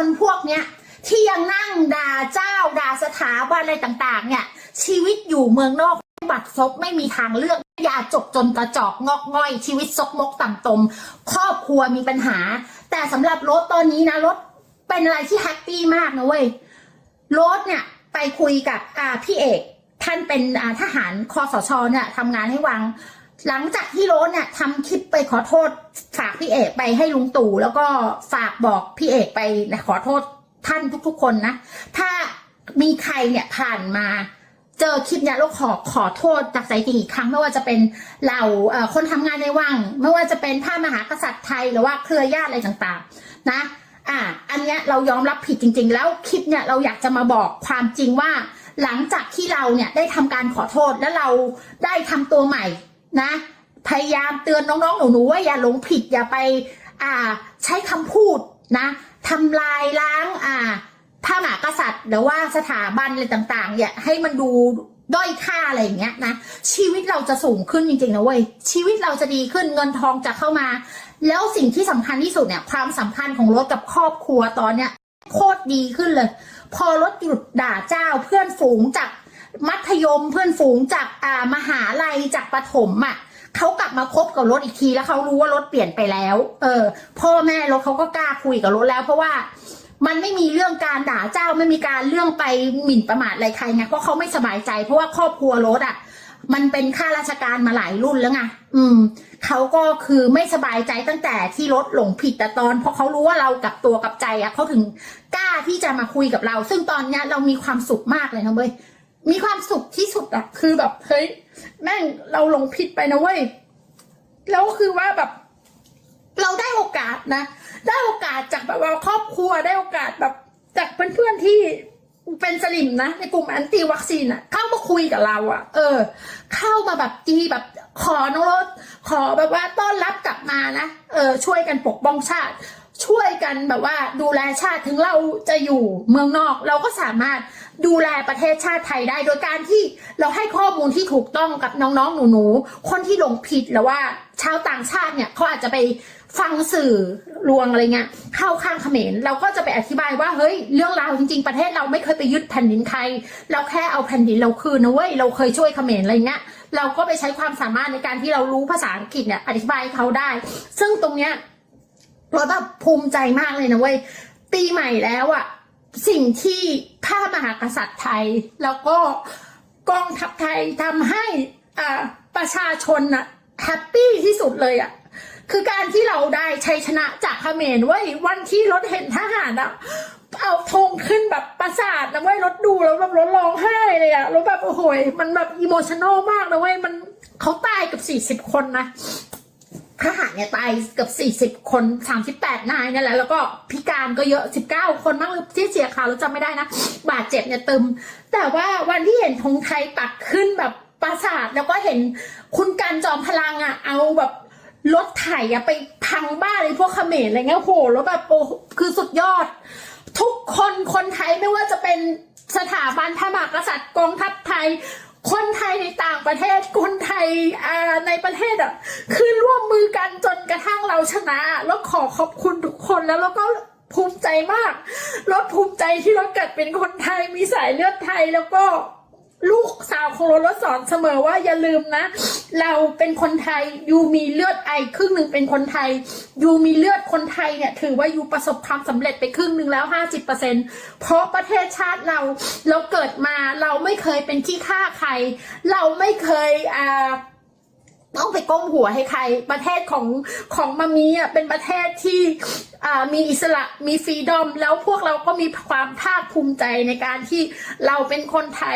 คนพวกเนี้ยที่ยังนั่งด่าเจ้าด่าสถาบันอะไรต่างๆ เนี่ย ชีวิตอยู่เมืองนอกบัตรซบไม่มีทางเลือกยาจกจนกระจอกงอกง่อย ชีวิตซกมกต่ำตม ครอบครัวมีปัญหา แต่สำหรับรถตอนนี้นะรถเป็นอะไรที่แฮปปี้มากนะเว้ยรถเนี่ยไปคุยกับอ่าพี่เอก ท่านเป็นอ่าทหารคอสชเนี่ยทำงานให้วัง หลังจากที่โรสเนี่ยทำคลิปไปขอโทษ ฝากพี่เอกไปให้ลุงตู่แล้วก็ฝากบอกพี่เอกไปนะขอโทษท่านทุกๆคนนะ ถ้ามีใครเนี่ยผ่านมาเจอคลิปเนี่ยเราขอขอโทษจากใจจริงอีกครั้งไม่ว่าจะเป็นเราคนทำงานในวัง ไม่ว่าจะเป็นพระมหากษัตริย์ไทยหรือว่าเครือญาติอะไรต่างๆ นะอ่าอันเนี้ยเรายอมรับผิดจริง ๆ แล้วคลิปเนี่ยเราอยากจะมาบอกความจริงว่า หลังจากที่เราเนี่ยได้ทำการขอโทษแล้วเราได้ทำตัวใหม่ นะ พยายามเตือนน้องๆหนูๆว่าอย่าหลงผิดอย่าไป อ่า ใช้คำพูดนะทำลายล้างอ่าพระมหากษัตริย์หรือว่าสถาบันอะไรต่างๆเนี่ยให้มันดูด้อยค่าอะไรอย่างเงี้ยนะชีวิตเราจะสูงขึ้นจริงๆนะเว้ยชีวิตเราจะดีขึ้นเงินทองจะเข้ามา แล้วสิ่งที่สำคัญที่สุดเนี่ยความสัมพันธ์ของรถกับครอบครัวตอนเนี้ยโคตรดีขึ้นเลย พอรถหยุดด่าเจ้าเพื่อนฝูงจาก มัธยมเพื่อนฝูงจากอ่ามหาลัยจากประถมอะเขากลับมาคบกับรถอีกทีแล้วเขารู้ว่ารถเปลี่ยนไปแล้ว เออ พ่อแม่รถเขาก็กล้าคุยกับรถแล้วเพราะว่ามันไม่มีเรื่องการด่าเจ้าไม่มีการเรื่องไปหมิ่นประมาทอะไรใครไงเพราะเขาไม่สบายใจเพราะว่าครอบครัวรถอะ มันเป็นข้าราชการมาหลายรุ่นแล้วไงอืมเขาก็คือไม่สบายใจตั้งแต่ที่รถหลงผิดแต่ตอนเพราะเขารู้ว่าเรากับตัวกับใจอะเขาถึงกล้าที่จะมาคุยกับเรา ซึ่งตอนเนี้ยเรามีความสุขมากเลยนะเว้ย มีความสุขที่สุดอะคือแบบเฮ้ยแม่งเราหลงผิดไปนะเว้ยแล้วคือว่าแบบ เราได้โอกาสนะ ได้โอกาสจากแบบว่าครอบครัวได้โอกาสแบบ จากเพื่อนๆที่เป็นสลิมนะในกลุ่มแอนตี้วัคซีนอะเข้ามาคุยกับเราอะเออ เข้ามาแบบจีแบบขอน้องรถขอแบบว่าต้อนรับกลับมานะเออช่วยกันปกป้องชาติ ช่วยกันแบบว่าดูแลชาติถึงเราจะอยู่เมืองนอก เราก็สามารถ ดูแลประเทศชาติไทยได้ โดยการที่เราให้ข้อมูลที่ถูกต้องกับน้องๆหนูๆคนที่หลงผิดหรือว่าชาวต่างชาติเนี่ยเขาอาจจะไปฟังสื่อลวงอะไรเงี้ยเข้าข้างเขมรเราก็จะไปอธิบายว่าเฮ้ยเรื่องราวจริง ๆ ประเทศเราไม่เคยไปยึดแผ่นดินใครเราแค่เอาแผ่นดินเราคืนนะเว้ยเราเคยช่วยเขมรอะไรเงี้ยเราก็ไปใช้ความสามารถในการที่เรารู้ภาษาอังกฤษเนี่ยอธิบายเขาได้ ซึ่งตรงเนี้ยเราแบบภูมิใจมากเลยนะเว้ยปีใหม่แล้วอะ สิ่งที่พระมหากษัตริย์ไทย แล้วก็กองทัพไทยทำให้ประชาชนอะแฮปปี้ที่สุดเลยอะคือการที่เราได้ชัยชนะจากเขมรเว้ยวันที่รถเห็นทหารอะเอาธงขึ้นแบบประสาทนะเว้ยรถดูแล้วแบบรถร้องไห้เลยอะรถแบบโอ้โหมันแบบอิโมชันอลมากนะเว้ยมันเขาตายกับสี่สิบคนนะ ทหารเนี่ยตายเกือบสี่สิบ40คนสามสิบแปดนายนี่ยแหละแล้วก็พิการก็เยอะสิบเก้าคนมากเลยที่เสียข่าวเราจำไม่ได้นะ บาดเจ็บเนี่ยเตึมแต่ว่าวันที่เห็นธงไทยปักขึ้นแบบปราสาทแล้วก็เห็นคุณการจอมพลังอะเอาแบบรถไถอะไปพังบ้านเลยพวกเขมรอะไรเงี้ยโหแล้วแบบโอ้คือสุดยอด ทุกคนคนไทยไม่ว่าจะเป็นสถาบันพระมหากษัตริย์กองทัพไทย คนไทยในต่างประเทศ คนไทยในประเทศอะ คือร่วมมือกันจนกระทั่งเราชนะแล้วขอขอบคุณทุกคนแล้วเราก็ภูมิใจมากรถภูมิใจที่เราเกิดเป็นคนไทยมีสายเลือดไทยแล้วก็ ลูกสาวของเรารถสอนเสมอว่าอย่าลืมนะ เราเป็นคนไทยยูมีเลือดไอครึ่งหนึ่งเป็นคนไทยยูมีเลือดคนไทยเนี่ยถือว่ายูประสบความสำเร็จไปครึ่งหนึ่งแล้วห้าสิบเปอร์เซ็นเพราะประเทศชาติเราเราเกิดมาเราไม่เคยเป็นที่ฆ่าใคร เราไม่เคยอ่าต้องไปก้มหัวให้ใคร ประเทศของของมามีอะเป็นประเทศที่อ่ามีอิสระมีฟรีดอม แล้วพวกเราก็มีความภาคภูมิใจในการที่เราเป็นคนไทย